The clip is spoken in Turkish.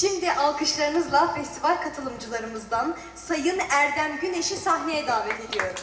Şimdi alkışlarınızla festival katılımcılarımızdan Sayın Erdem Güneş'i sahneye davet ediyorum.